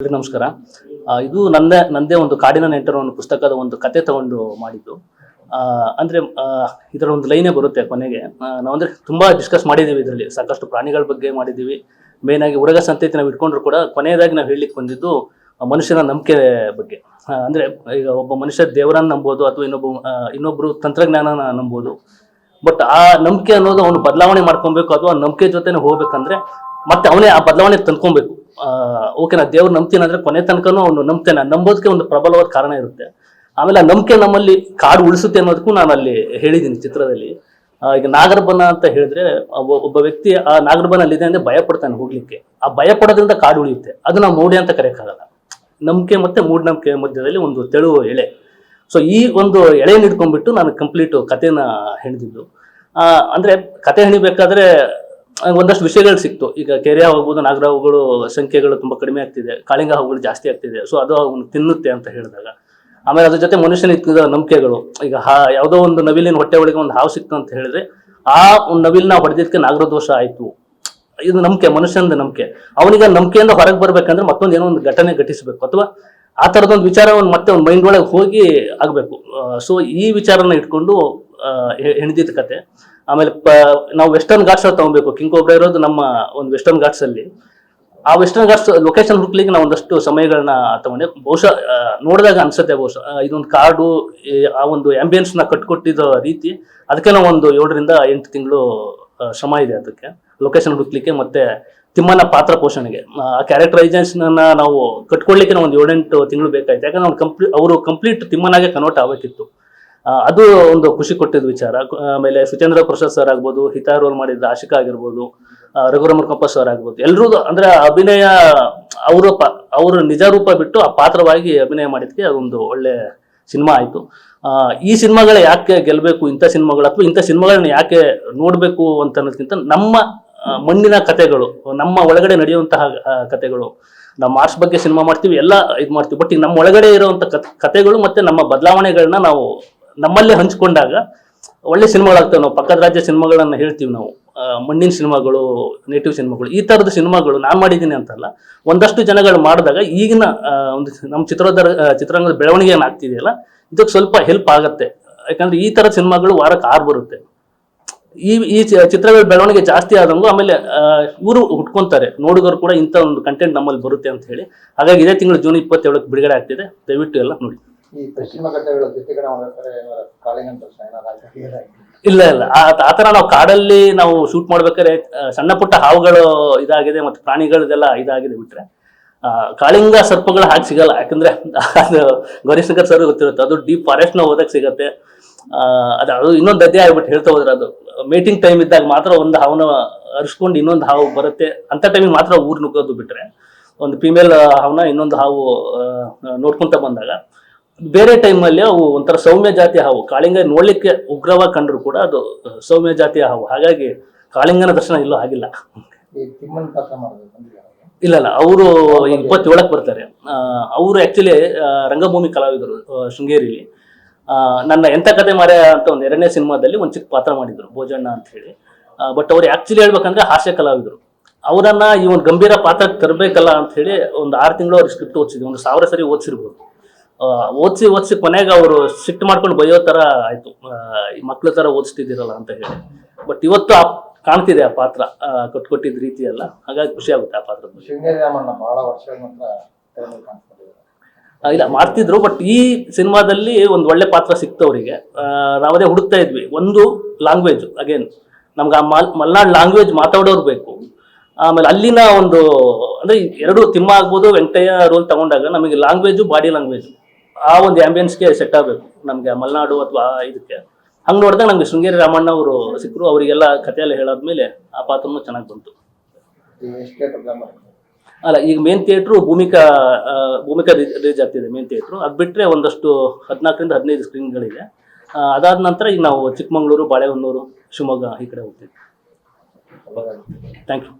ನಮಸ್ಕಾರ. ಇದು ನನ್ನೇ ನಂದೇ ಒಂದು ಕಾಡಿನ ನೆಂಟರು ಒಂದು ಪುಸ್ತಕದ ಒಂದು ಕತೆ ತಗೊಂಡು ಮಾಡಿದ್ದು. ಅಂದ್ರೆ ಇದರ ಒಂದು ಲೈನೇ ಬರುತ್ತೆ ಕೊನೆಗೆ. ನಾವು ಅಂದ್ರೆ ತುಂಬಾ ಡಿಸ್ಕಸ್ ಮಾಡಿದ್ದೀವಿ ಇದರಲ್ಲಿ. ಸಾಕಷ್ಟು ಪ್ರಾಣಿಗಳ ಬಗ್ಗೆ ಮಾಡಿದ್ದೀವಿ. ಮೇನ್ ಆಗಿ ಉರಗ ಸಂತತಿ ನಾವು ಇಟ್ಕೊಂಡ್ರು ಕೂಡ ಕೊನೆಯದಾಗಿ ನಾವು ಹೇಳಲಿಕ್ಕೆ ಬಂದಿದ್ದು ಮನುಷ್ಯನ ನಂಬಿಕೆ ಬಗ್ಗೆ. ಅಂದ್ರೆ, ಈಗ ಒಬ್ಬ ಮನುಷ್ಯ ದೇವರನ್ನ ನಂಬೋದು ಅಥವಾ ಇನ್ನೊಬ್ಬ ಇನ್ನೊಬ್ರು ತಂತ್ರಜ್ಞಾನನ ನಂಬೋದು. ಬಟ್ ಆ ನಂಬಿಕೆ ಅನ್ನೋದು ಅವನು ಬದಲಾವಣೆ ಮಾಡ್ಕೊಬೇಕು ಅಥವಾ ನಂಬಿಕೆ ಜೊತೆನೆ ಹೋಗ್ಬೇಕಂದ್ರೆ ಮತ್ತೆ ಅವನೇ ಆ ಬದಲಾವಣೆ ತಂದ್ಕೊಬೇಕು. ಓಕೆ, ನಾ ದೇವ್ರು ನಂಬ್ತೀನಿ ಅಂದ್ರೆ ಕೊನೆ ತನಕನೂ ಅವನು ನಂಬ್ತೇನೆ. ನಂಬೋದಕ್ಕೆ ಒಂದು ಪ್ರಬಲವಾದ ಕಾರಣ ಇರುತ್ತೆ. ಆಮೇಲೆ ಆ ನಂಬಿಕೆ ನಮ್ಮಲ್ಲಿ ಕಾಡು ಉಳಿಸುತ್ತೆ ಅನ್ನೋದಕ್ಕೂ ನಾನು ಅಲ್ಲಿ ಹೇಳಿದ್ದೀನಿ ಚಿತ್ರದಲ್ಲಿ. ಈಗ ನಾಗರಬನ ಅಂತ ಹೇಳಿದ್ರೆ ಒಬ್ಬ- ವ್ಯಕ್ತಿ ಆ ನಾಗರಬನ ಅಲ್ಲಿದೆ ಅಂದ್ರೆ ಭಯ ಪಡ್ತಾನೆ ಹೋಗ್ಲಿಕ್ಕೆ. ಆ ಭಯ ಪಡೋದ್ರಿಂದ ಕಾಡು ಉಳಿಯುತ್ತೆ. ಅದು ನಾವು ಮೌಢ್ಯ ಅಂತ ಕರೆಯಕ್ಕಾಗಲ್ಲ. ನಂಬಿಕೆ ಮತ್ತೆ ಮೂಢನಂಬಿಕೆ ಮಧ್ಯದಲ್ಲಿ ಒಂದು ತೆಳು ಎಳೆ. ಸೊ ಈ ಒಂದು ಎಳೆ ಹಿಡ್ಕೊಂಡ್ಬಿಟ್ಟು ನಾನು ಕಂಪ್ಲೀಟ್ ಕಥೆನ ಹೆಣಿದಿದ್ದು ಅಂದ್ರೆ ಕತೆ ಹೆಣಿಬೇಕಾದ್ರೆ ಒಂದಷ್ಟು ವಿಷಯಗಳು ಸಿಕ್ತು. ಈಗ ಕೆರೆಯ ಹೋಗ್ಬೋದು ನಾಗರ ಹೂಗಳು ಸಂಖ್ಯೆಗಳು ತುಂಬಾ ಕಡಿಮೆ ಆಗ್ತಿದೆ. ಕಾಳಿಂಗ ಹೂಗಳು ಜಾಸ್ತಿ ಆಗ್ತಿದೆ. ಸೊ ಅದು ಅವನು ತಿನ್ನುತ್ತೆ ಅಂತ ಹೇಳಿದಾಗ. ಆಮೇಲೆ ಅದ್ರ ಜೊತೆ ಮನುಷ್ಯನ ಇದ್ದ ನಂಬಿಕೆಗಳು. ಈಗ ಹಾ, ಯಾವುದೋ ಒಂದು ನವಿಲಿನ ಹೊಟ್ಟೆ ಒಳಗೆ ಒಂದು ಹಾವು ಸಿಕ್ತು ಅಂತ ಹೇಳಿದ್ರೆ, ಆ ಒಂದು ನವಿಲ್ನ ಹೊಡೆದಿದ್ದಕ್ಕೆ ನಾಗರದೋಷ ಆಯ್ತು. ಇದು ನಂಬಿಕೆ ಮನುಷ್ಯನ ನಂಬಿಕೆ. ಅವನಿಗೆ ನಂಬಿಕೆಯಿಂದ ಹೊರಗೆ ಬರ್ಬೇಕಂದ್ರೆ ಮತ್ತೊಂದು ಏನೋ ಒಂದು ಘಟನೆ ಘಟಿಸಬೇಕು. ಅಥವಾ ಆ ಥರದೊಂದು ವಿಚಾರ ಒಂದು ಮತ್ತೆ ಒಂದು ಮೈಂಡ್ ಒಳಗೆ ಹೋಗಿ ಆಗಬೇಕು. ಸೊ ಈ ವಿಚಾರನ ಇಟ್ಕೊಂಡು ಹೆಣ್ದಿದ್ದ ಕತೆ. ಆಮೇಲೆ ನಾವು ವೆಸ್ಟರ್ನ್ ಘಾಟ್ಸ್ ತಗೊಬೇಕು. ಕಿಂಗ್ ಕೋಬ್ರಾ ಇರೋದು ನಮ್ಮ ಒಂದು ವೆಸ್ಟರ್ನ್ ಘಾಟ್ಸ್ ಅಲ್ಲಿ. ಆ ವೆಸ್ಟರ್ನ್ ಘಾಟ್ಸ್ ಲೊಕೇಶನ್ ಹುಡುಕ್ಲಿಕ್ಕೆ ನಾವು ಒಂದಷ್ಟು ಸಮಯಗಳನ್ನ ತಗೊಂಡೆ. ಬಹುಶಃ ನೋಡಿದಾಗ ಅನ್ಸುತ್ತೆ ಬಹುಶಃ. ಇದೊಂದು ಕಾಡು ಆ ಒಂದು ಆಂಬಿಯನ್ಸ್ನ ಕಟ್ಕೊಟ್ಟಿದ ರೀತಿ. ಅದಕ್ಕೆ ನಾವು ಒಂದು ಏಳರಿಂದ ಎಂಟು ತಿಂಗಳು ಶ್ರಮ ಇದೆ ಅದಕ್ಕೆ. ಲೊಕೇಶನ್ ಹುಡುಕ್ಲಿಕ್ಕೆ ಮತ್ತೆ ತಿಮ್ಮನ ಪಾತ್ರ ಪೋಷಣೆಗೆ. ಆ ಕ್ಯಾರೆಕ್ಟರೈಸೇಷನ್ ನಾವು ಕಟ್ಕೊಳ್ಲಿಕ್ಕೆ ನಾವು ಒಂದು ಏಳೆಂಟು ತಿಂಗಳು ಬೇಕಾಯ್ತು. ಯಾಕಂದ್ರೆ ಅವ್ನು ಕಂಪ್ಲೀಟ್ ಅವರು ಕಂಪ್ಲೀಟ್ ತಿಮ್ಮನಾಗೆ ಕನ್ವರ್ಟ್ ಆಗಬೇಕಿತ್ತು. ಅದು ಒಂದು ಖುಷಿ ಕೊಟ್ಟಿದ್ದ ವಿಚಾರ. ಆಮೇಲೆ ಸುಚೇಂದ್ರ ಪ್ರಸಾದ್ ಸರ್ ಆಗ್ಬೋದು ಹಿತಾ ರೋಲ್ ಮಾಡಿದ ಆಶಿಕಾ ಆಗಿರ್ಬೋದು ಆ, ರಘುರಾಮ ಸರ್ ಆಗ್ಬೋದು. ಎಲ್ಲರೂ ಅಂದ್ರೆ ಅಭಿನಯ ಅವರ ಅವರ ನಿಜ ರೂಪ ಬಿಟ್ಟು ಆ ಪಾತ್ರವಾಗಿ ಅಭಿನಯ ಮಾಡಿದ್ಕೆ ಅದೊಂದು ಒಳ್ಳೆ ಸಿನಿಮಾ ಆಯಿತು. ಈ ಸಿನಿಮಾಗಳ ಯಾಕೆ ಗೆಲ್ಲಬೇಕು ಇಂಥ ಸಿನಿಮಾಗಳು ಅಥವಾ ಇಂಥ ಸಿನಿಮಾಗಳನ್ನ ಯಾಕೆ ನೋಡಬೇಕು ಅಂತ ಅನ್ನೋದಕ್ಕಿಂತ ನಮ್ಮ ಮಣ್ಣಿನ ಕಥೆಗಳು ನಮ್ಮ ಒಳಗಡೆ ನಡೆಯುವಂತಹ ಕತೆಗಳು ನಾವು ಮಾರ್ಚ್ ಬಗ್ಗೆ ಸಿನಿಮಾ ಮಾಡ್ತೀವಿ ಎಲ್ಲ ಇದು ಮಾಡ್ತೀವಿ. ಬಟ್ ಈಗ ನಮ್ಮ ಒಳಗಡೆ ಇರುವಂಥ ಕತೆ ಕಥೆಗಳು ಮತ್ತು ನಮ್ಮ ಬದಲಾವಣೆಗಳನ್ನ ನಾವು ನಮ್ಮಲ್ಲೇ ಹಂಚ್ಕೊಂಡಾಗ ಒಳ್ಳೆ ಸಿನಿಮಾಗಳಾಗ್ತವೆ ನಾವು. ಪಕ್ಕದ ರಾಜ್ಯ ಸಿನಿಮಾಗಳನ್ನ ಹೇಳ್ತೀವಿ ನಾವು. ಮಣ್ಣಿನ ಸಿನಿಮಾಗಳು ನೇಟಿವ್ ಸಿನಿಮಾಗಳು, ಈ ತರದ ಸಿನಿಮಾಗಳು ನಾನು ಮಾಡಿದ್ದೀನಿ ಅಂತಲ್ಲ, ಒಂದಷ್ಟು ಜನಗಳು ಮಾಡಿದಾಗ ಈಗಿನ ಒಂದು ನಮ್ಮ ಚಿತ್ರೋದ್ಧ ಚಿತ್ರರಂಗದ ಬೆಳವಣಿಗೆ ಏನಾಗ್ತಿದೆಯಲ್ಲ ಇದಕ್ಕೆ ಸ್ವಲ್ಪ ಹೆಲ್ಪ್ ಆಗುತ್ತೆ. ಯಾಕಂದ್ರೆ ಈ ತರ ಸಿನಿಮಾಗಳು ವಾರಕ್ಕೆ ಆರು ಬರುತ್ತೆ. ಈ ಈ ಚಿತ್ರಗಳ ಬೆಳವಣಿಗೆ ಜಾಸ್ತಿ ಆದಂಗು ಆಮೇಲೆ ಇವರು ಹುಟ್ಕೊಂತಾರೆ. ನೋಡುಗರು ಕೂಡ ಇಂಥ ಒಂದು ಕಂಟೆಂಟ್ ನಮ್ಮಲ್ಲಿ ಬರುತ್ತೆ ಅಂತ ಹೇಳಿ. ಹಾಗಾಗಿ ಇದೇ ತಿಂಗಳು ಜೂನ್ ಇಪ್ಪತ್ತೇಳಕ್ಕೆ ಬಿಡುಗಡೆ ಆಗ್ತಿದೆ. ದಯವಿಟ್ಟು ಎಲ್ಲ ನೋಡಿ. ಇಲ್ಲ ಇಲ್ಲ ಆ- ಥರ ನಾವು ಕಾಡಲ್ಲಿ ನಾವು ಶೂಟ್ ಮಾಡ್ಬೇಕಾದ್ರೆ ಸಣ್ಣ ಪುಟ್ಟ ಹಾವುಗಳು ಇದಾಗಿದೆ ಮತ್ತೆ ಪ್ರಾಣಿಗಳದೆಲ್ಲ ಇದಾಗಿದೆ ಬಿಟ್ರೆ ಕಾಳಿಂಗ ಸರ್ಪಗಳು ಹಾಗೆ ಸಿಗಲ್ಲ. ಯಾಕಂದ್ರೆ ಅದು ಗೌರೀಶಂಕರ್ ಸರ್ ಗೊತ್ತಿರುತ್ತೆ. ಅದು ಡೀಪ್ ಫಾರೆಸ್ಟ್ನ ಹೋದಾಗ ಸಿಗತ್ತೆ. ಅದು ಅದು ಇನ್ನೊಂದು ಅದೇ ಆಗ್ಬಿಟ್ಟು ಹೇಳ್ತಾ ಹೋದ್ರೆ ಅದು ಮೀಟಿಂಗ್ ಟೈಮ್ ಇದ್ದಾಗ ಮಾತ್ರ ಒಂದು ಹಾವನ ಅರಿಸ್ಕೊಂಡು ಇನ್ನೊಂದು ಹಾವು ಬರುತ್ತೆ. ಅಂತ ಟೈಮಿಗೆ ಮಾತ್ರ ಊರ್ ನುಗ್ಗೋದು ಬಿಟ್ರೆ, ಒಂದು ಫಿಮೇಲ್ ಹಾವನ ಇನ್ನೊಂದು ಹಾವು ನೋಡ್ಕೊಂತ ಬಂದಾಗ ಬೇರೆ ಟೈಮಲ್ಲಿ ಅವು ಒಂಥರ ಸೌಮ್ಯ ಜಾತಿಯ ಹಾವು. ಕಾಳಿಂಗ ನೋಡ್ಲಿಕ್ಕೆ ಉಗ್ರವಾಗಿ ಕಂಡ್ರು ಕೂಡ ಅದು ಸೌಮ್ಯ ಜಾತಿಯ ಹಾವು. ಹಾಗಾಗಿ ಕಾಳಿಂಗನ ದರ್ಶನ ಇಲ್ಲೂ ಆಗಿಲ್ಲ. ಇಲ್ಲ ಇಲ್ಲ. ಅವರು ಇಪ್ಪತ್ತೇಳಕ್ಕೆ ಬರ್ತಾರೆ. ಅವರು ಆಕ್ಚುಲಿ ರಂಗಭೂಮಿ ಕಲಾವಿದರು ಶೃಂಗೇರಿಲಿ. ನನ್ನ ಎಂತ ಕತೆ ಮಾರ ಅಂತ ಒಂದು ಎರಡನೇ ಸಿನಿಮಾದಲ್ಲಿ ಒಂದು ಚಿಕ್ಕ ಪಾತ್ರ ಮಾಡಿದ್ರು ಭೋಜಣ್ಣ ಅಂತ ಹೇಳಿ. ಬಟ್ ಅವ್ರು ಆಕ್ಚುಲಿ ಹೇಳ್ಬೇಕಂದ್ರೆ ಹಾಸ್ಯ ಕಲಾವಿದರು. ಅವರನ್ನ ಈ ಒಂದು ಗಂಭೀರ ಪಾತ್ರಕ್ಕೆ ತರಬೇಕಲ್ಲ ಅಂತ ಹೇಳಿ ಒಂದು ಆರು ತಿಂಗಳು ಅವ್ರಿಗೆ ಸ್ಕ್ರಿಪ್ಟ್ ಓದಿಸಿದ್ವಿ. ಒಂದು ಸಾವಿರ ಸರಿ ಓದಿಸಿರ್ಬೋದು. ಓದಿಸಿ ಓದಿಸಿ ಕೊನೆಗೆ ಅವರು ಸಿಟ್ಟು ಮಾಡ್ಕೊಂಡು ಬೈಯೋ ತರ ಆಯ್ತು. ಮಕ್ಳ ತರ ಓದಿಸ್ತಿದ್ದೀರಲ್ಲ ಅಂತ ಹೇಳಿ. ಬಟ್ ಇವತ್ತು ಆ ಕಾಣ್ತಿದೆ ಆ ಪಾತ್ರ ಕೊಟ್ಕೊಟ್ಟಿದ್ದ ರೀತಿ ಎಲ್ಲ ಹಾಗಾಗಿ ಖುಷಿ ಆಗುತ್ತೆ ಆ ಪಾತ್ರ ಬಗ್ಗೆ. ಇಲ್ಲ ಮಾಡ್ತಿದ್ರು ಬಟ್ ಈ ಸಿನಿಮಾದಲ್ಲಿ ಒಂದು ಒಳ್ಳೆ ಪಾತ್ರ ಸಿಕ್ತವರಿಗೆ ನಾವದೇ ಹುಡುಕ್ತಾ ಇದ್ವಿ. ಒಂದು ಲ್ಯಾಂಗ್ವೇಜ್ ಅಗೇನ್ ನಮ್ಗೆ ಆ ಮಲ್ ಮಲ್ನಾಡ್ ಲ್ಯಾಂಗ್ವೇಜ್ ಮಾತಾಡೋರು ಬೇಕು. ಆಮೇಲೆ ಅಲ್ಲಿನ ಒಂದು ಅಂದ್ರೆ ಎರಡು ತಿಮ್ಮ ಆಗ್ಬೋದು ವೆಂಕಟಯ್ಯ ರೋಲ್ ತಗೊಂಡಾಗ ನಮಗೆ ಲ್ಯಾಂಗ್ವೇಜು ಬಾಡಿ ಲ್ಯಾಂಗ್ವೇಜ್ ಆ ಒಂದು ಆಂಬಿಯನ್ಸ್ಗೆ ಸೆಟ್ ಆಗಬೇಕು. ನಮಗೆ ಮಲೆನಾಡು ಅಥವಾ ಇದಕ್ಕೆ. ಹಂಗೆ ನೋಡಿದಾಗ ನಮ್ಗೆ ಶೃಂಗೇರಿ ರಾಮಣ್ಣ ಅವರು ಸಿಕ್ಕರು ಅವರಿಗೆಲ್ಲ ಕಥೆಯೆಲ್ಲ ಹೇಳಾದ್ಮೇಲೆ ಆ ಪಾತ್ರನೂ ಚೆನ್ನಾಗಿ ಬಂತು. ಅಲ್ಲ ಈಗ main theatre Bhumika Bhumika release ಆಗ್ತಿದೆ ಮೇನ್ ಥಿಯೇಟ್ರು ಅದು ಬಿಟ್ಟರೆ ಒಂದಷ್ಟು ಹದಿನಾಲ್ಕರಿಂದ ಹದಿನೈದು ಸ್ಕ್ರೀನ್ಗಳಿದೆ ಅದಾದ ನಂತರ ಈಗ ನಾವು ಚಿಕ್ಕಮಗಳೂರು ಬಾಳೆಹೊನ್ನೂರು ಶಿವಮೊಗ್ಗ ಈ ಕಡೆ ಹೋಗ್ತೀವಿ. Thank you